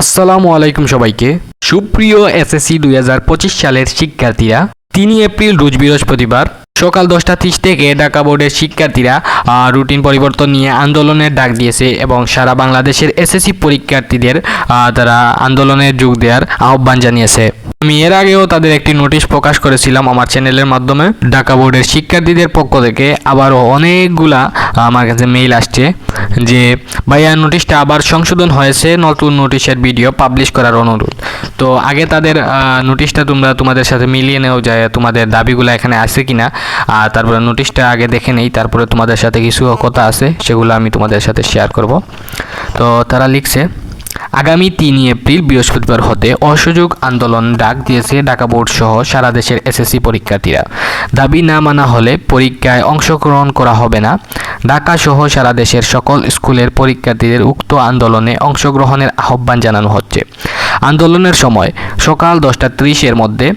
আসসালামু আলাইকুম সবাইকে। সুপ্রিয় এসএসসি দুই হাজার পঁচিশ সালের শিক্ষার্থীরা, তিন এপ্রিল রোজ বৃহস্পতিবার সকাল দশটা তিরিশ থেকে ঢাকা বোর্ডের শিক্ষার্থীরা রুটিন পরিবর্তন নিয়ে আন্দোলনের ডাক দিয়েছে এবং সারা বাংলাদেশের এসএসসি পরীক্ষার্থীদের তারা আন্দোলনে যোগ দেওয়ার আহ্বান জানিয়েছে। আমি এর আগেও তাদের একটি নোটিশ প্রকাশ করেছিলাম আমার চ্যানেলের মাধ্যমে। ঢাকা বোর্ডের শিক্ষার্থীদের পক্ষ থেকে আবারও অনেকগুলা আমার কাছে মেইল আসছে যে, ভাইয়া, নোটিশটা আবার সংশোধন হয়েছে, নতুন নোটিশের ভিডিও পাবলিশ করার অনুরোধ। তো আগে তাদের নোটিশটা তোমরা তোমাদের সাথে মিলিয়ে নেও যায় তোমাদের দাবিগুলো এখানে আছে কি না আর তারপরে নোটিশটা আগে দেখে নেই, তারপরে তোমাদের সাথে কিছু কথা আছে, সেগুলো আমি তোমাদের সাথে শেয়ার করব। তো তারা লিখছে আগামী তিনই এপ্রিল বৃহস্পতিবার হতে অসহযোগ আন্দোলন ডাক দিয়েছে ঢাকা বোর্ড সহ সারা দেশের এসএসসি পরীক্ষার্থীরা। দাবি না মানা হলে পরীক্ষায় অংশগ্রহণ করা হবে না। ঢাকা সহ সারা দেশের সকল স্কুলের পরীক্ষার্থীদের উক্ত আন্দোলনে অংশগ্রহণের আহ্বান জানানো হচ্ছে। আন্দোলনের সময় সকাল দশটা ত্রিশের মধ্যে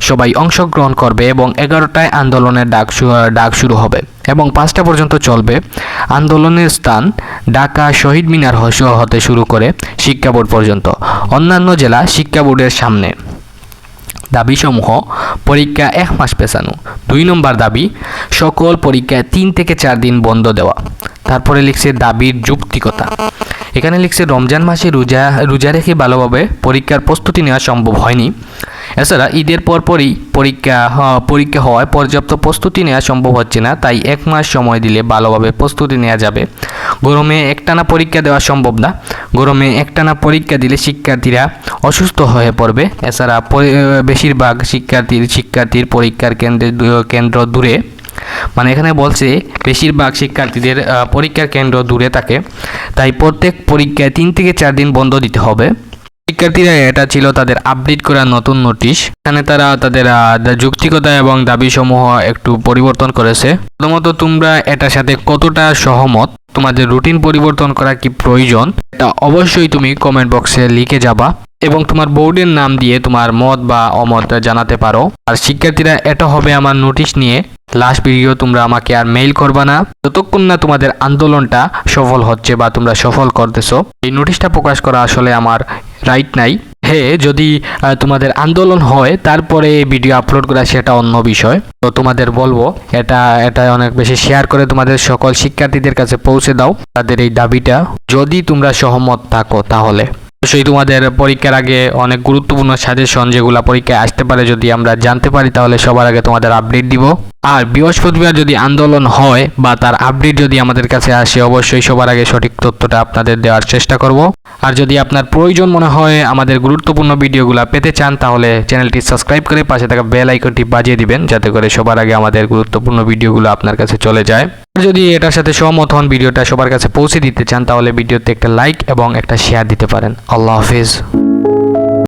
সবাই অংশগ্রহণ করবে এবং এগারোটায় আন্দোলনের ডাক ডাক শুরু হবে। এবং পাঁচটা পর্যন্ত চলবে। আন্দোলনের স্থান ঢাকা শহীদ মিনার হতে শুরু করে শিক্ষা বোর্ড পর্যন্ত। অন্যান্য জেলা শিক্ষা বোর্ডের সামনে। দাবিসমূহ, পরীক্ষা এক মাস পেছানো। দুই নম্বর দাবি, সকল পরীক্ষায় তিন থেকে চার দিন বন্ধ দেওয়া। তারপরে লিখছে দাবির যুক্তিকতা। এখানে লিখছে রমজান মাসে রোজা রোজা রেখে ভালোভাবে পরীক্ষার প্রস্তুতি নেওয়া সম্ভব হয়নি। এছাড়া ঈদের পরপরই পরীক্ষা পরীক্ষা হওয়ায় পর্যাপ্ত প্রস্তুতি নেওয়া সম্ভব হচ্ছে না, তাই এক মাস সময় দিলে ভালোভাবে প্রস্তুতি নেওয়া যাবে। গরমে একটানা পরীক্ষা দেওয়া সম্ভব না। গরমে একটানা পরীক্ষা দিলে শিক্ষার্থীরা অসুস্থ হয়ে পড়বে। এছাড়া বেশিরভাগ শিক্ষার্থীর শিক্ষার্থীর পরীক্ষার কেন্দ্রে কেন্দ্র দূরে। মানে এখানে বলছে বেশিরভাগ শিক্ষার্থীদের পরীক্ষার কেন্দ্র দূরে থাকে। তাই প্রত্যেক পরীক্ষায় তিন থেকে চার দিন বন্ধ দিতে হবে। শিক্ষার্থীরা, এটা ছিল তাদের আপডেট করা নতুন নোটিশ এখানে তারা তাদের যৌক্তিকতা এবং দাবিসমূহ একটু পরিবর্তন করেছে। প্রথমত, তোমরা এটার সাথে কতটা সহমত? তোমাদের রুটিন পরিবর্তন করা কি প্রয়োজন? এটা অবশ্যই তুমি কমেন্ট বক্সে লিখে যাবা। এবং তোমার বোর্ডের নাম দিয়ে তোমার মত বা অমত জানাতে পারো। আর শিক্ষার্থীরা, এটা হবে আমার নোটিশ নিয়ে। লাস্ট ভিডিও তোমরা আমাকে আর মেইল করবা না। যতক্ষণ না তোমাদের আন্দোলনটা সফল হচ্ছে বা তোমরা সফল করতেছো, এই নোটিশটা প্রকাশ করা আসলে আমার রাইট নাই। হ্যাঁ যদি তোমাদের আন্দোলন হয়, তারপরে ভিডিও আপলোড করা সেটা অন্য বিষয়। তো তোমাদের বলব, এটা এটা অনেক বেশি শেয়ার করে তোমাদের সকল শিক্ষার্থীদের কাছে পৌঁছে দাও, তাদের এই দাবিটা। যদি তোমরা সহমত থাকো তাহলে। অবশ্যই তোমাদের পরীক্ষার আগে অনেক গুরুত্বপূর্ণ সাজেশন যেগুলো পরীক্ষায় আসতে পারে যদি আমরা জানতে পারি, তাহলে সবার আগে তোমাদের আপডেট দিব। আর বৃহস্পতিবার যদি আন্দোলন হয় বা তার আপডেট যদি আমাদের কাছে আসে, অবশ্যই সবার আগে সঠিক তথ্যটা আপনাদের দেওয়ার চেষ্টা করব। আর যদি আপনার প্রয়োজন মনে হয় আমাদের গুরুত্বপূর্ণ ভিডিওগুলো পেতে চান, তাহলে চ্যানেলটি সাবস্ক্রাইব করে পাশে থাকা বেল আইকনটি বাজিয়ে দিবেন, যাতে করে সবার আগে আমাদের গুরুত্বপূর্ণ ভিডিওগুলো আপনার কাছে চলে যায়। আর যদি এটার সাথে সহমত হন, ভিডিওটা সবার কাছে পৌঁছে দিতে চান, তাহলে ভিডিওতে একটা লাইক এবং একটা শেয়ার দিতে পারেন। আল্লাহ হাফিজ।